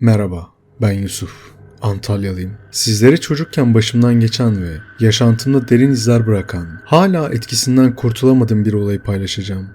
Merhaba, ben Yusuf. Antalyalıyım. Sizlere çocukken başımdan geçen ve yaşantımda derin izler bırakan, hala etkisinden kurtulamadığım bir olayı paylaşacağım.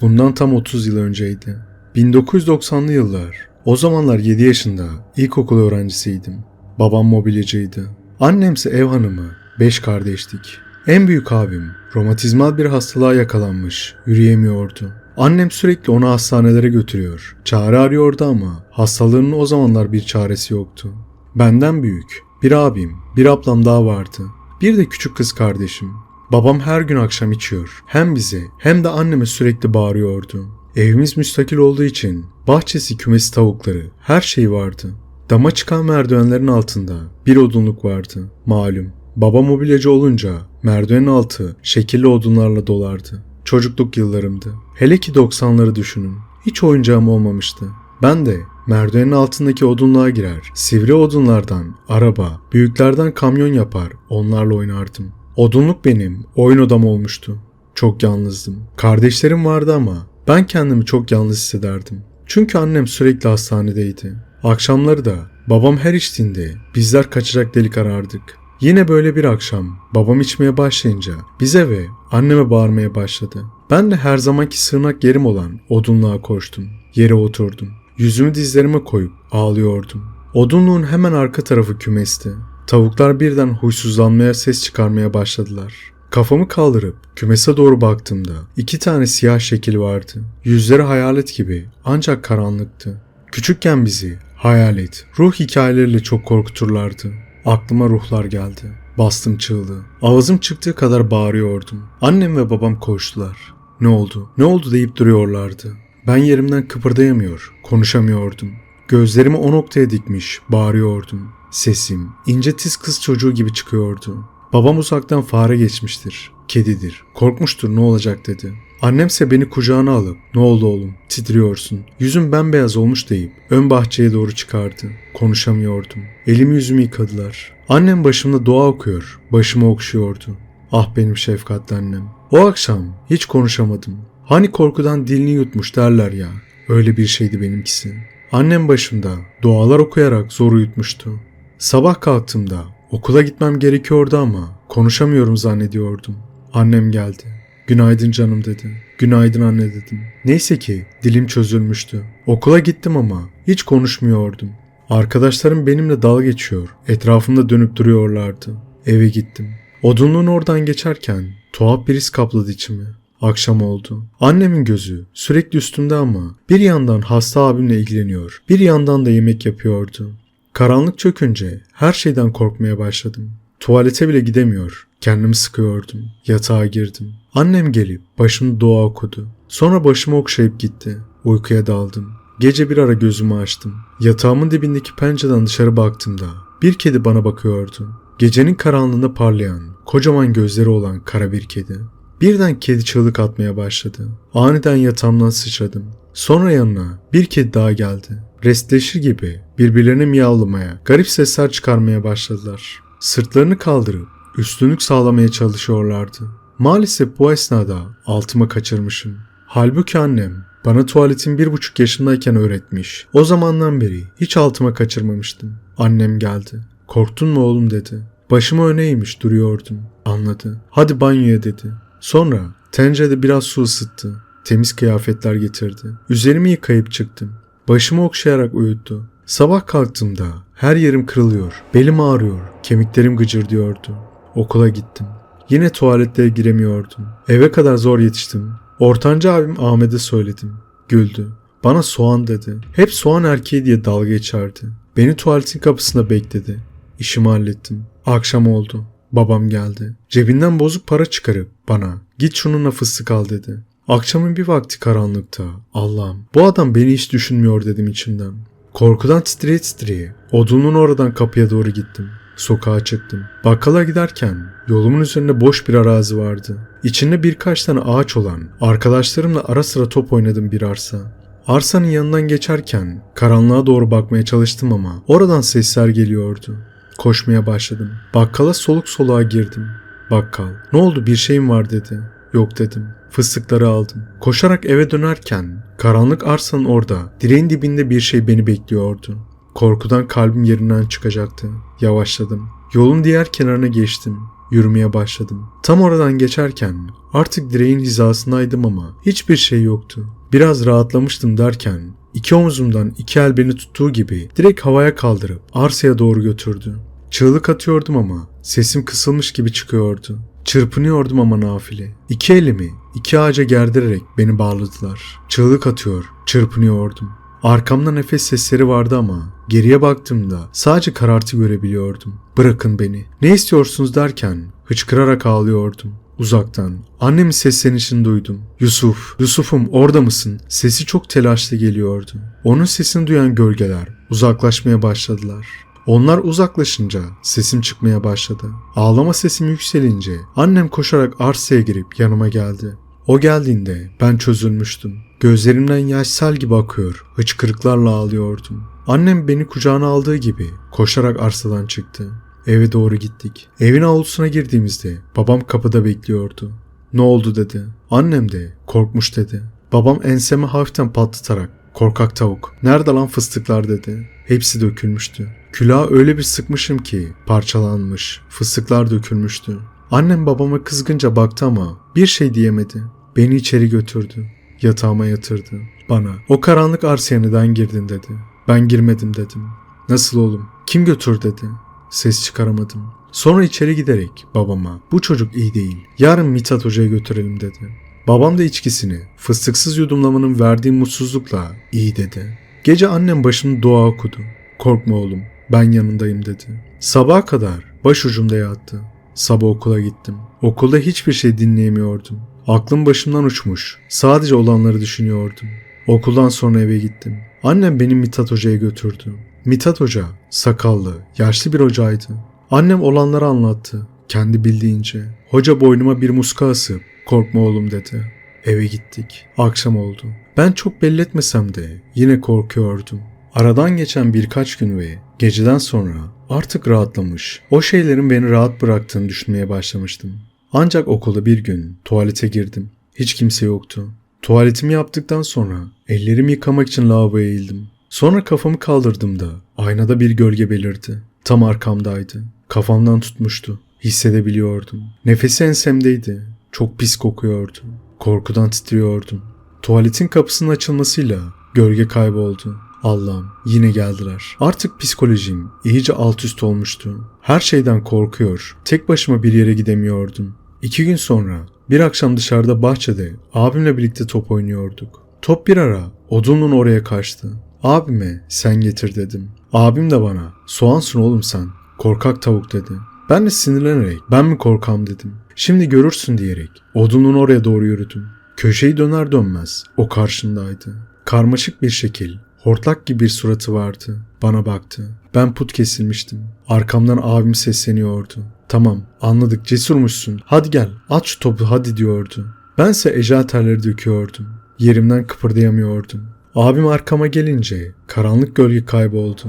Bundan tam 30 yıl önceydi. 1990'lı yıllar. O zamanlar 7 yaşında ilkokul öğrencisiydim. Babam mobilyacıydı. Annemse ev hanımı. 5 kardeştik. En büyük abim romatizmal bir hastalığa yakalanmış, yürüyemiyordu. Annem sürekli onu hastanelere götürüyor. Çare arıyordu ama hastalığının o zamanlar bir çaresi yoktu. Benden büyük bir abim, bir ablam daha vardı. Bir de küçük kız kardeşim. Babam her gün akşam içiyor. Hem bize hem de anneme sürekli bağırıyordu. Evimiz müstakil olduğu için bahçesi, kümesi, tavukları her şey vardı. Dama çıkan merdivenlerin altında bir odunluk vardı. Malum baba mobilyacı olunca merdivenin altı şekilli odunlarla dolardı. Çocukluk yıllarımdı. Hele ki 90'ları düşünün. Hiç oyuncağım olmamıştı. Ben de merdivenin altındaki odunluğa girer, sivri odunlardan araba, büyüklerden kamyon yapar, onlarla oynardım. Odunluk benim oyun odam olmuştu. Çok yalnızdım. Kardeşlerim vardı ama ben kendimi çok yalnız hissederdim. Çünkü annem sürekli hastanedeydi. Akşamları da babam her içtiğinde bizler kaçacak delik arardık. Yine böyle bir akşam babam içmeye başlayınca bize ve anneme bağırmaya başladı. Ben de her zamanki sığınak yerim olan odunluğa koştum. Yere oturdum. Yüzümü dizlerime koyup ağlıyordum. Odunluğun hemen arka tarafı kümesti. Tavuklar birden huysuzlanmaya ses çıkarmaya başladılar. Kafamı kaldırıp kümese doğru baktığımda iki tane siyah şekil vardı. Yüzleri hayalet gibi ancak karanlıktı. Küçükken bizi hayalet, ruh hikayeleriyle çok korkuturlardı. Aklıma ruhlar geldi. Bastım çığlığı. Ağzım çıktığı kadar bağırıyordum. Annem ve babam koştular. Ne oldu? Ne oldu deyip duruyorlardı. Ben yerimden kıpırdayamıyor, konuşamıyordum. Gözlerimi o noktaya dikmiş, bağırıyordum. Sesim, ince tiz kız çocuğu gibi çıkıyordu. Babam uzaktan fare geçmiştir, kedidir, korkmuştur ne olacak dedi. Annemse beni kucağına alıp ne oldu oğlum titriyorsun yüzüm bembeyaz olmuş deyip ön bahçeye doğru çıkardı. Konuşamıyordum. Elimi yüzümü yıkadılar. Annem başımda dua okuyor başımı okşuyordu. Ah benim şefkatli annem. O akşam hiç konuşamadım. Hani korkudan dilini yutmuş derler ya. Öyle bir şeydi benimkisi. Annem başımda dualar okuyarak zor uyutmuştu. Sabah kalktığımda okula gitmem gerekiyordu ama konuşamıyorum zannediyordum. Annem geldi. Günaydın canım dedi. Günaydın anne dedim. Neyse ki dilim çözülmüştü. Okula gittim ama hiç konuşmuyordum. Arkadaşlarım benimle dalga geçiyor. Etrafımda dönüp duruyorlardı. Eve gittim. Odunluğun oradan geçerken tuhaf bir his kapladı içimi. Akşam oldu. Annemin gözü sürekli üstümde ama bir yandan hasta abimle ilgileniyor, bir yandan da yemek yapıyordu. Karanlık çökünce her şeyden korkmaya başladım. Tuvalete bile gidemiyor. Kendimi sıkıyordum. Yatağa girdim. Annem gelip başımda dua okudu. Sonra başımı okşayıp gitti. Uykuya daldım. Gece bir ara gözümü açtım. Yatağımın dibindeki pencereden dışarı baktığımda bir kedi bana bakıyordu. Gecenin karanlığında parlayan, kocaman gözleri olan kara bir kedi. Birden kedi çığlık atmaya başladı. Aniden yatağımdan sıçradım. Sonra yanına bir kedi daha geldi. Restleşir gibi birbirlerine miyavlamaya, garip sesler çıkarmaya başladılar. Sırtlarını kaldırıp üstünlük sağlamaya çalışıyorlardı. Maalesef bu esnada altıma kaçırmışım. Halbuki annem bana tuvaletin bir buçuk yaşındayken öğretmiş. O zamandan beri hiç altıma kaçırmamıştım. Annem geldi. Korktun mu oğlum dedi. Başımı öne eğmiş duruyordum. Anladı. Hadi banyoya dedi. Sonra tencerede biraz su ısıttı. Temiz kıyafetler getirdi. Üzerimi yıkayıp çıktım. Başımı okşayarak uyuttu. Sabah kalktığımda her yerim kırılıyor. Belim ağrıyor. Kemiklerim gıcırdıyordu. Okula gittim. Yine tuvaletlere giremiyordum. Eve kadar zor yetiştim. Ortanca abim Ahmet'e söyledim. Güldü. Bana soğan dedi. Hep soğan erkeği diye dalga geçerdi. Beni tuvaletin kapısında bekledi. İşimi hallettim. Akşam oldu. Babam geldi. Cebinden bozuk para çıkarıp bana git şununla fıstık al dedi. Akşamın bir vakti karanlıkta Allah'ım bu adam beni hiç düşünmüyor dedim içimden. Korkudan titreye titreye odunun oradan kapıya doğru gittim. Sokağa çıktım. Bakkala giderken yolumun üzerinde boş bir arazi vardı. İçinde birkaç tane ağaç olan arkadaşlarımla ara sıra top oynadım bir arsa. Arsanın yanından geçerken karanlığa doğru bakmaya çalıştım ama oradan sesler geliyordu. Koşmaya başladım. Bakkala soluk soluğa girdim. Bakkal, ne oldu bir şeyim var dedi. Yok dedim. Fıstıkları aldım. Koşarak eve dönerken karanlık arsanın orada direğin dibinde bir şey beni bekliyordu. Korkudan kalbim yerinden çıkacaktı. Yavaşladım. Yolun diğer kenarına geçtim. Yürümeye başladım. Tam oradan geçerken artık direğin hizasındaydım ama hiçbir şey yoktu. Biraz rahatlamıştım derken iki omzumdan iki el beni tuttuğu gibi direkt havaya kaldırıp arsaya doğru götürdü. Çığlık atıyordum ama sesim kısılmış gibi çıkıyordu. Çırpınıyordum ama nafile. İki elimi iki ağaca gerdirerek beni bağladılar. Çığlık atıyor, çırpınıyordum. Arkamda nefes sesleri vardı ama geriye baktığımda sadece karartı görebiliyordum. Bırakın beni. Ne istiyorsunuz derken hıçkırarak ağlıyordum. Uzaktan annemin seslenişini duydum. Yusuf, Yusuf'um orada mısın? Sesi çok telaşlı geliyordu. Onun sesini duyan gölgeler uzaklaşmaya başladılar. Onlar uzaklaşınca sesim çıkmaya başladı. Ağlama sesim yükselince annem koşarak arsaya girip yanıma geldi. O geldiğinde ben çözülmüştüm. Gözlerimden yaş sel gibi akıyor, hıçkırıklarla ağlıyordum. Annem beni kucağına aldığı gibi koşarak arsadan çıktı. Eve doğru gittik. Evin avlusuna girdiğimizde babam kapıda bekliyordu. Ne oldu dedi. Annem de korkmuş dedi. Babam ensemi hafiften patlatarak korkak tavuk nerede lan fıstıklar dedi. Hepsi dökülmüştü. Külahı öyle bir sıkmışım ki parçalanmış. Fıstıklar dökülmüştü. Annem babama kızgınca baktı ama bir şey diyemedi. Beni içeri götürdü. Yatağıma yatırdı. Bana o karanlık arsaya neden girdin dedi. Ben girmedim dedim. Nasıl oğlum? Kim götür dedi. Ses çıkaramadım. Sonra içeri giderek babama bu çocuk iyi değil. Yarın Mithat Hoca'ya götürelim dedi. Babam da içkisini fıstıksız yudumlamanın verdiği mutsuzlukla iyi dedi. Gece annem başını dua okudu. Korkma oğlum ben yanındayım dedi. Sabaha kadar başucumda yattı. Sabah okula gittim. Okulda hiçbir şey dinleyemiyordum. Aklım başımdan uçmuş. Sadece olanları düşünüyordum. Okuldan sonra eve gittim. Annem beni Mithat Hoca'ya götürdü. Mithat Hoca sakallı, yaşlı bir hocaydı. Annem olanları anlattı. Kendi bildiğince. Hoca boynuma bir muska asıp korkma oğlum dedi. Eve gittik. Akşam oldu. Ben çok belli etmesem de yine korkuyordum. Aradan geçen birkaç gün ve geceden sonra artık rahatlamış, o şeylerin beni rahat bıraktığını düşünmeye başlamıştım. Ancak okulda bir gün tuvalete girdim. Hiç kimse yoktu. Tuvaletimi yaptıktan sonra ellerimi yıkamak için lavaboya eğildim. Sonra kafamı kaldırdığımda aynada bir gölge belirdi. Tam arkamdaydı. Kafamdan tutmuştu. Hissedebiliyordum. Nefesi ensemdeydi. Çok pis kokuyordu. Korkudan titriyordum. Tuvaletin kapısının açılmasıyla gölge kayboldu. Allah'ım yine geldiler. Artık psikolojim iyice alt üst olmuştu. Her şeyden korkuyor. Tek başıma bir yere gidemiyordum. İki gün sonra bir akşam dışarıda bahçede abimle birlikte top oynuyorduk. Top bir ara odunun oraya kaçtı. Abime sen getir dedim. Abim de bana soğansın oğlum sen. Korkak tavuk dedi. Ben de sinirlenerek ben mi korkam dedim. Şimdi görürsün diyerek odunun oraya doğru yürüdüm. Köşeyi döner dönmez o karşındaydı. Karmaşık bir şekil, hortlak gibi bir suratı vardı. Bana baktı. Ben put kesilmiştim. Arkamdan abim sesleniyordu. Tamam anladık cesurmuşsun. Hadi gel at şu topu hadi diyordu. Bense terleri döküyordum. Yerimden kıpırdayamıyordum. Abim arkama gelince karanlık gölge kayboldu.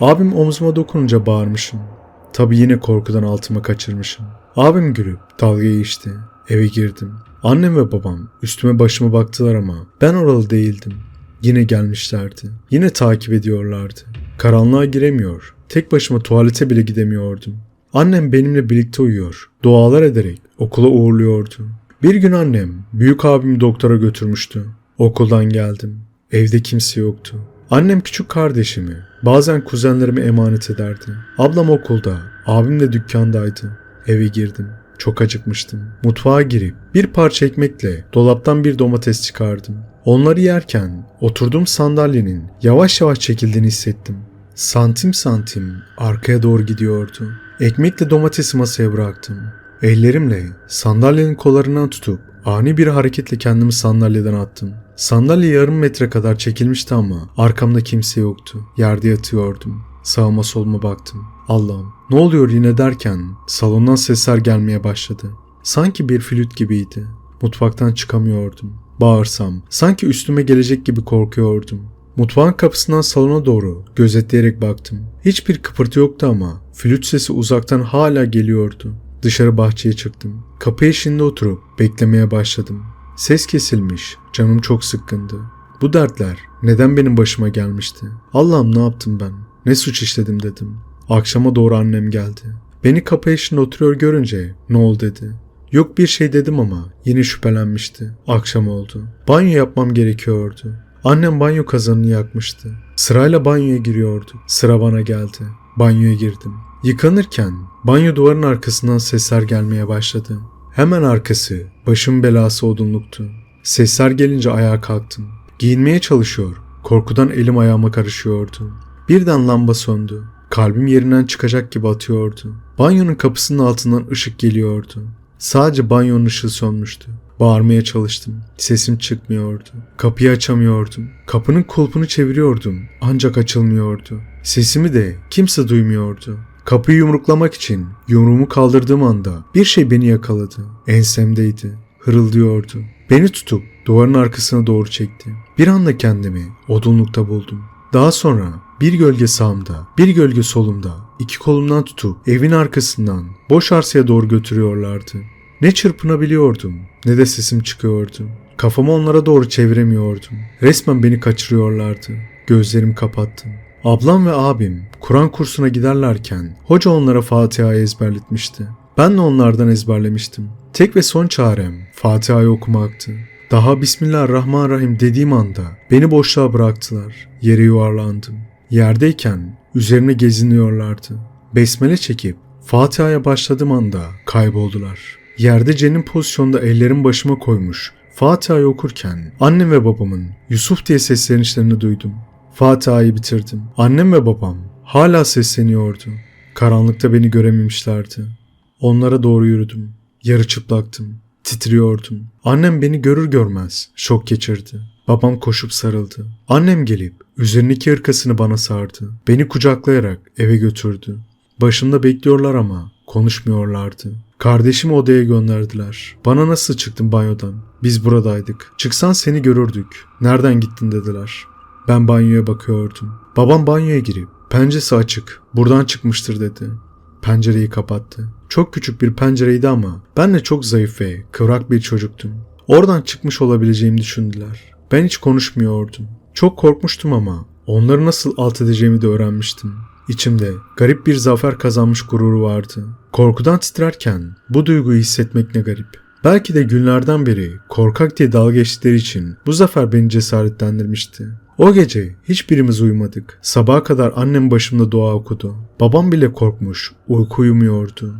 Abim omzuma dokununca bağırmışım. Tabi yine korkudan altıma kaçırmışım. Abim gülüp dalga geçti. Eve girdim. Annem ve babam üstüme başıma baktılar ama ben oralı değildim. Yine gelmişlerdi. Yine takip ediyorlardı. Karanlığa giremiyor. Tek başıma tuvalete bile gidemiyordum. Annem benimle birlikte uyuyor. Dualar ederek okula uğurluyordu. Bir gün annem büyük abimi doktora götürmüştü. Okuldan geldim. Evde kimse yoktu. Annem küçük kardeşimi, bazen kuzenlerimi emanet ederdi. Ablam okulda, abim de dükkandaydı. Eve girdim. Çok acıkmıştım. Mutfağa girip bir parça ekmekle dolaptan bir domates çıkardım. Onları yerken oturduğum sandalyenin yavaş yavaş çekildiğini hissettim. Santim santim arkaya doğru gidiyordu. Ekmekle domatesi masaya bıraktım. Ellerimle sandalyenin kollarından tutup ani bir hareketle kendimi sandalyeden attım. Sandalye yarım metre kadar çekilmişti ama arkamda kimse yoktu. Yerde yatıyordum. Sağıma soluma baktım. Allah'ım ne oluyor yine derken salondan sesler gelmeye başladı. Sanki bir flüt gibiydi. Mutfaktan çıkamıyordum. Bağırsam sanki üstüme gelecek gibi korkuyordum. Mutfağın kapısından salona doğru gözetleyerek baktım. Hiçbir kıpırtı yoktu ama flüt sesi uzaktan hala geliyordu. Dışarı bahçeye çıktım. Kapı eşiğinde oturup beklemeye başladım. Ses kesilmiş, canım çok sıkkındı. Bu dertler neden benim başıma gelmişti? Allah'ım ne yaptım ben? Ne suç işledim dedim. Akşama doğru annem geldi. Beni kapı eşiğinde oturuyor görünce ne oldu dedi. Yok bir şey dedim ama yine şüphelenmişti. Akşam oldu. Banyo yapmam gerekiyordu. Annem banyo kazanını yakmıştı. Sırayla banyoya giriyordu. Sıra bana geldi. Banyoya girdim. Yıkanırken banyo duvarın arkasından sesler gelmeye başladı. Hemen arkası başım belası odunluktu. Sesler gelince ayağa kalktım. Giyinmeye çalışıyor. Korkudan elim ayağıma karışıyordu. Birden lamba söndü. Kalbim yerinden çıkacak gibi atıyordu. Banyonun kapısının altından ışık geliyordu. Sadece banyonun ışığı sönmüştü. Bağırmaya çalıştım. Sesim çıkmıyordu. Kapıyı açamıyordum. Kapının kulpunu çeviriyordum. Ancak açılmıyordu. Sesimi de kimse duymuyordu. Kapıyı yumruklamak için yumruğumu kaldırdığım anda bir şey beni yakaladı. Ensemdeydi. Hırıldıyordu. Beni tutup duvarın arkasına doğru çekti. Bir anda kendimi odunlukta buldum. Daha sonra bir gölge sağımda, bir gölge solumda, iki kolumdan tutup evin arkasından boş arsaya doğru götürüyorlardı. Ne çırpınabiliyordum ne de sesim çıkıyordu. Kafamı onlara doğru çeviremiyordum. Resmen beni kaçırıyorlardı. Gözlerimi kapattım. Ablam ve abim Kur'an kursuna giderlerken hoca onlara Fatiha'yı ezberletmişti. Ben de onlardan ezberlemiştim. Tek ve son çarem Fatiha'yı okumaktı. Daha Bismillahirrahmanirrahim dediğim anda beni boşluğa bıraktılar. Yere yuvarlandım. Yerdeyken üzerine geziniyorlardı. Besmele çekip Fatiha'ya başladığım anda kayboldular. Yerde cenin pozisyonda ellerim başıma koymuş. Fatiha'yı okurken annem ve babamın Yusuf diye seslenişlerini duydum. Fatiha'yı bitirdim. Annem ve babam hala sesleniyordu. Karanlıkta beni görememişlerdi. Onlara doğru yürüdüm. Yarı çıplaktım. Titriyordum. Annem beni görür görmez şok geçirdi. Babam koşup sarıldı. Annem gelip üzerindeki hırkasını bana sardı. Beni kucaklayarak eve götürdü. Başımda bekliyorlar ama konuşmuyorlardı. Kardeşimi odaya gönderdiler. Bana nasıl çıktın banyodan? Biz buradaydık. Çıksan seni görürdük. Nereden gittin dediler. Ben banyoya bakıyordum. Babam banyoya girip penceresi açık. Buradan çıkmıştır dedi. Pencereyi kapattı. Çok küçük bir pencereydi ama ben de çok zayıf ve kıvrak bir çocuktum. Oradan çıkmış olabileceğimi düşündüler. Ben hiç konuşmuyordum. Çok korkmuştum ama onları nasıl alt edeceğimi de öğrenmiştim. İçimde garip bir zafer kazanmış gururu vardı. Korkudan titrerken bu duyguyu hissetmek ne garip. Belki de günlerden beri korkak diye dalga geçtikleri için bu zafer beni cesaretlendirmişti. O gece hiçbirimiz uyumadık. Sabaha kadar annem başımda dua okudu. Babam bile korkmuş, uyku uyumuyordu.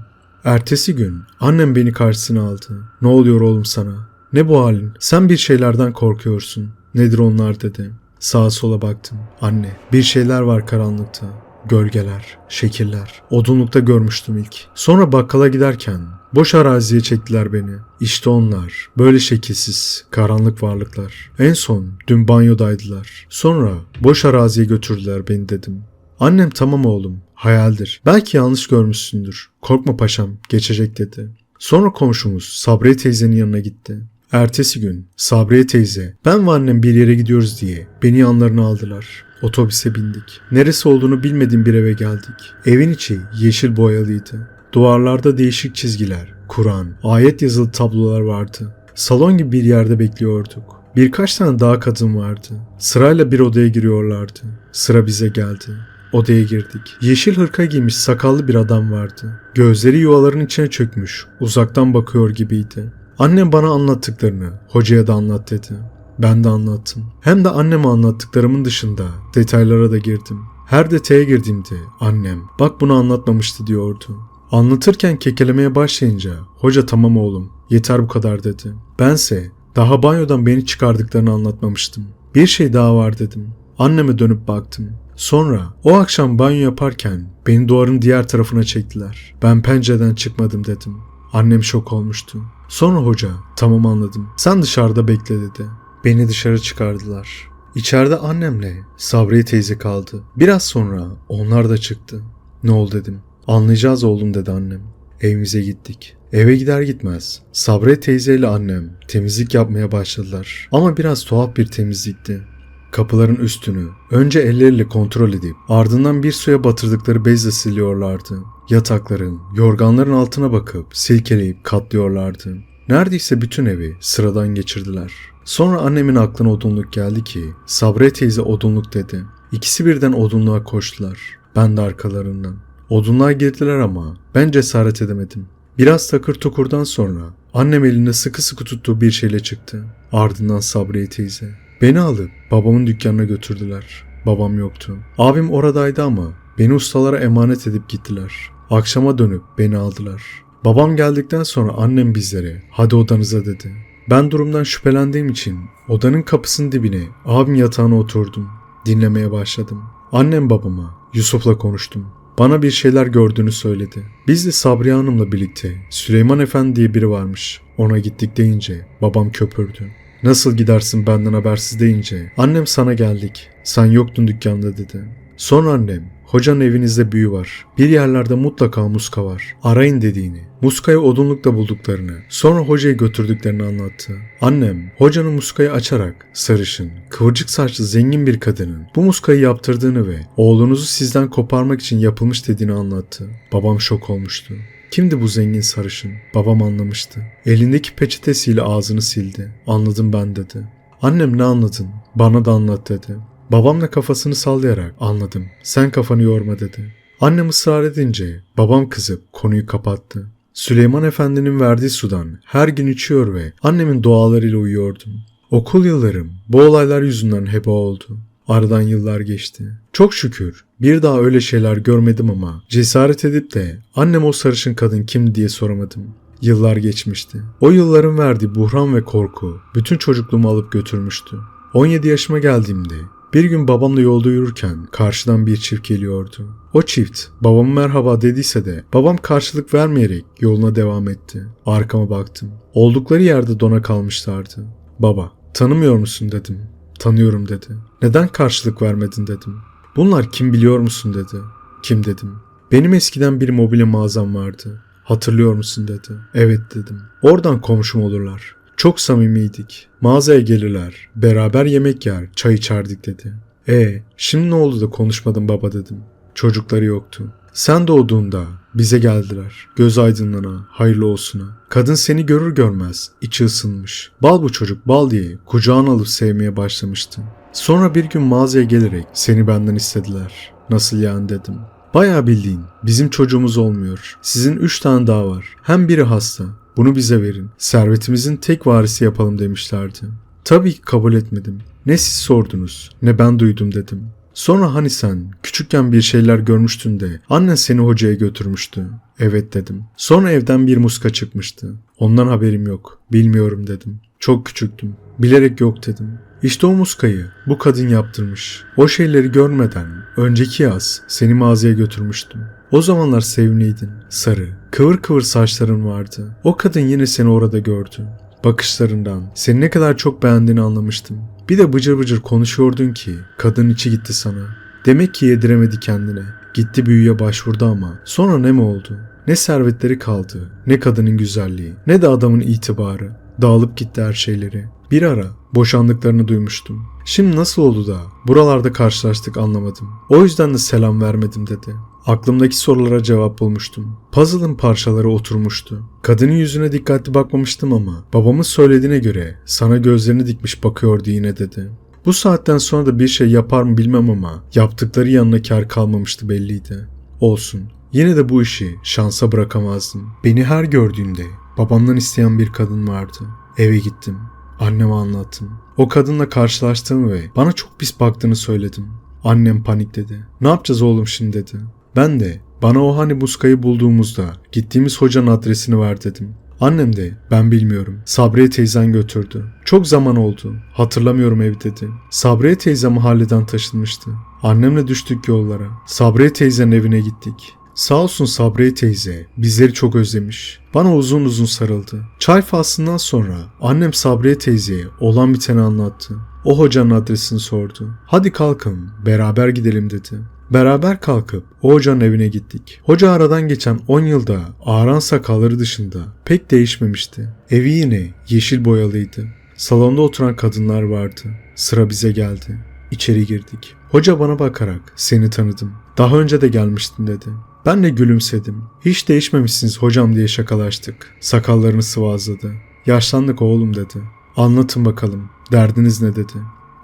Ertesi gün annem beni karşısına aldı. Ne oluyor oğlum sana? Ne bu halin? Sen bir şeylerden korkuyorsun. Nedir onlar dedi. Sağa sola baktım. Anne, bir şeyler var karanlıkta. Gölgeler, şekiller. Odunlukta görmüştüm ilk. Sonra bakkala giderken boş araziye çektiler beni. İşte onlar. Böyle şekilsiz, karanlık varlıklar. En son dün banyodaydılar. Sonra boş araziye götürdüler beni dedim. Annem tamam oğlum, hayaldir. Belki yanlış görmüşsündür. Korkma paşam, geçecek dedi. Sonra komşumuz Sabriye teyzenin yanına gitti. Ertesi gün Sabriye teyze ben ve annem bir yere gidiyoruz diye beni yanlarına aldılar. Otobüse bindik. Neresi olduğunu bilmediğim bir eve geldik. Evin içi yeşil boyalıydı. Duvarlarda değişik çizgiler, Kur'an, ayet yazılı tablolar vardı. Salon gibi bir yerde bekliyorduk. Birkaç tane daha kadın vardı. Sırayla bir odaya giriyorlardı. Sıra bize geldi. Odaya girdik. Yeşil hırka giymiş sakallı bir adam vardı. Gözleri yuvaların içine çökmüş. Uzaktan bakıyor gibiydi. Annem bana anlattıklarını hocaya da anlat dedi. Ben de anlattım. Hem de anneme anlattıklarımın dışında detaylara da girdim. Her detaya girdiğimde annem bak bunu anlatmamıştı diyordu. Anlatırken kekelemeye başlayınca hoca tamam oğlum yeter bu kadar dedi. Bense daha banyodan beni çıkardıklarını anlatmamıştım. Bir şey daha var dedim. Anneme dönüp baktım. Sonra o akşam banyo yaparken beni duvarın diğer tarafına çektiler. Ben pencereden çıkmadım dedim. Annem şok olmuştu. Sonra hoca tamam anladım sen dışarıda bekle dedi. Beni dışarı çıkardılar. İçeride annemle Sabriye teyze kaldı. Biraz sonra onlar da çıktı. Ne oldu dedim. Anlayacağız oğlum dedi annem. Evimize gittik. Eve gider gitmez Sabriye teyze ile annem temizlik yapmaya başladılar. Ama biraz tuhaf bir temizlikti. Kapıların üstünü önce elleriyle kontrol edip ardından bir suya batırdıkları bezle siliyorlardı. Yatakların, yorganların altına bakıp silkeleyip katlıyorlardı. Neredeyse bütün evi sıradan geçirdiler. Sonra annemin aklına odunluk geldi ki Sabre teyze odunluk dedi. İkisi birden odunluğa koştular. Ben de arkalarından. Odunluğa girdiler ama ben cesaret edemedim. Biraz takır tukurdan sonra annem elinde sıkı sıkı tuttuğu bir şeyle çıktı. Ardından Sabriye teyze. Beni alıp babamın dükkanına götürdüler. Babam yoktu. Abim oradaydı ama beni ustalara emanet edip gittiler. Akşama dönüp beni aldılar. Babam geldikten sonra annem bizlere hadi odanıza dedi. Ben durumdan şüphelendiğim için odanın kapısının dibine abim yatağına oturdum. Dinlemeye başladım. Annem babama Yusuf'la konuştum. Bana bir şeyler gördüğünü söyledi. Biz de Sabriye Hanım'la birlikte Süleyman Efendi diye biri varmış. Ona gittik deyince babam köpürdü. Nasıl gidersin benden habersiz deyince annem sana geldik. Sen yoktun dükkanda dedi. Sonra annem hocanın evinizde büyü var. Bir yerlerde mutlaka muska var. Arayın dediğini. Muskayı odunlukta bulduklarını, sonra hocayı götürdüklerini anlattı. Annem, hocanın muskayı açarak sarışın, kıvırcık saçlı zengin bir kadının bu muskayı yaptırdığını ve oğlunuzu sizden koparmak için yapılmış dediğini anlattı. Babam şok olmuştu. Kimdi bu zengin sarışın? Babam anlamıştı. Elindeki peçetesiyle ağzını sildi. Anladım ben dedi. Annem ne anladın? Bana da anlat dedi. Babam da kafasını sallayarak anladım. Sen kafanı yorma dedi. Annem ısrar edince babam kızıp konuyu kapattı. Süleyman Efendi'nin verdiği sudan her gün içiyor ve annemin dualarıyla uyuyordum. Okul yıllarım bu olaylar yüzünden heba oldu. Aradan yıllar geçti. Çok şükür bir daha öyle şeyler görmedim ama cesaret edip de annem o sarışın kadın kim diye soramadım. Yıllar geçmişti. O yılların verdiği buhran ve korku bütün çocukluğumu alıp götürmüştü. 17 yaşıma geldiğimde bir gün babamla yolda yürürken karşıdan bir çift geliyordu. O çift babama merhaba dediyse de babam karşılık vermeyerek yoluna devam etti. Arkama baktım. Oldukları yerde dona kalmışlardı. Baba, tanımıyor musun dedim. Tanıyorum dedi. Neden karşılık vermedin dedim. Bunlar kim biliyor musun dedi. Kim dedim. Benim eskiden bir mobilya mağazam vardı. Hatırlıyor musun dedi. Evet dedim. Oradan komşum olurlar. Çok samimiydik. Mağazaya gelirler. Beraber yemek yer, çay içerdik dedi. E, şimdi ne oldu da konuşmadın baba dedim. Çocukları yoktu. Sen doğduğunda bize geldiler. Göz aydınlana, hayırlı olsuna. Kadın seni görür görmez içi ısınmış. Bal bu çocuk bal diye kucağına alıp sevmeye başlamıştı. Sonra bir gün mağazaya gelerek seni benden istediler. Nasıl yani dedim. Bayağı bildiğin bizim çocuğumuz olmuyor. Sizin üç tane daha var. Hem biri hasta. Bunu bize verin. Servetimizin tek varisi yapalım demişlerdi. Tabii ki kabul etmedim. Ne siz sordunuz ne ben duydum dedim. Sonra hani sen küçükken bir şeyler görmüştün de annen seni hocaya götürmüştü. Evet dedim. Sonra evden bir muska çıkmıştı. Ondan haberim yok. Bilmiyorum dedim. Çok küçüktüm. Bilerek yok dedim. İşte o muskayı bu kadın yaptırmış. O şeyleri görmeden önceki yaz seni mağazaya götürmüştüm. O zamanlar sevimliydin. Sarı, kıvır kıvır saçların vardı. O kadın yine seni orada gördü. Bakışlarından seni ne kadar çok beğendiğini anlamıştım. Bir de bıcır bıcır konuşuyordun ki kadın içi gitti sana. Demek ki yediremedi kendine. Gitti büyüye başvurdu ama sonra ne mi oldu? Ne servetleri kaldı, ne kadının güzelliği, ne de adamın itibarı. Dağılıp gitti her şeyleri. Bir ara boşandıklarını duymuştum. Şimdi nasıl oldu da buralarda karşılaştık anlamadım. O yüzden de selam vermedim dedi. Aklımdaki sorulara cevap bulmuştum. Puzzle'ın parçaları oturmuştu. Kadının yüzüne dikkatli bakmamıştım ama babamın söylediğine göre sana gözlerini dikmiş bakıyordu yine dedi. Bu saatten sonra da bir şey yapar mı bilmem ama yaptıkları yanına kar kalmamıştı belliydi. Olsun. Yine de bu işi şansa bırakamazdım. Beni her gördüğünde babamdan isteyen bir kadın vardı. Eve gittim. Anneme anlattım. O kadınla karşılaştığımı ve bana çok pis baktığını söyledim. Annem panikledi. Ne yapacağız oğlum şimdi dedi. Ben de bana o hani muskayı bulduğumuzda gittiğimiz hocanın adresini ver dedim. Annem de ben bilmiyorum. Sabriye teyzen götürdü. Çok zaman oldu. Hatırlamıyorum ev dedi. Sabriye teyze mahalleden taşınmıştı. Annemle düştük yollara. Sabriye teyzenin evine gittik. Sağ olsun Sabriye teyze bizleri çok özlemiş. Bana uzun uzun sarıldı. Çay faslından sonra annem Sabriye teyzeye olan biteni anlattı. O hocanın adresini sordu. Hadi kalkın beraber gidelim dedi. Beraber kalkıp o hocanın evine gittik. Hoca aradan geçen 10 yılda ağaran sakalları dışında pek değişmemişti. Evi yine yeşil boyalıydı. Salonda oturan kadınlar vardı. Sıra bize geldi. İçeri girdik. Hoca bana bakarak seni tanıdım. Daha önce de gelmiştin dedi. Ben de gülümsedim. Hiç değişmemişsiniz hocam diye şakalaştık. Sakallarını sıvazladı. Yaşlandık oğlum dedi. Anlatın bakalım. Derdiniz ne dedi.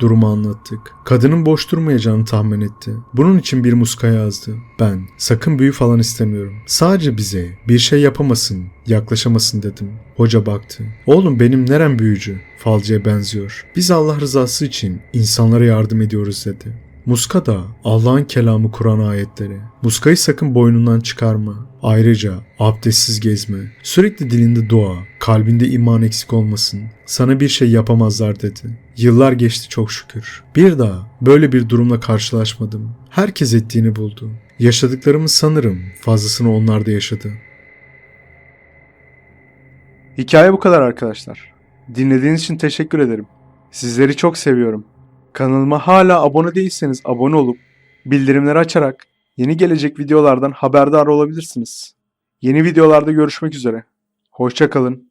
Durumu anlattık. Kadının boş durmayacağını tahmin etti. Bunun için bir muska yazdı. Ben sakın büyü falan istemiyorum. Sadece bize bir şey yapamasın, yaklaşamasın dedim. Hoca baktı. Oğlum benim nerem büyücü? Falcıya benziyor. Biz Allah rızası için insanlara yardım ediyoruz dedi. Muska da Allah'ın kelamı Kur'an ayetleri. Muskayı sakın boynundan çıkarma. Ayrıca abdestsiz gezme. Sürekli dilinde dua, kalbinde iman eksik olmasın. Sana bir şey yapamazlar dedi. Yıllar geçti çok şükür. Bir daha böyle bir durumla karşılaşmadım. Herkes ettiğini buldu. Yaşadıklarımı sanırım fazlasını onlar da yaşadı. Hikaye bu kadar arkadaşlar. Dinlediğiniz için teşekkür ederim. Sizleri çok seviyorum. Kanalıma hala abone değilseniz abone olup bildirimleri açarak yeni gelecek videolardan haberdar olabilirsiniz. Yeni videolarda görüşmek üzere. Hoşça kalın.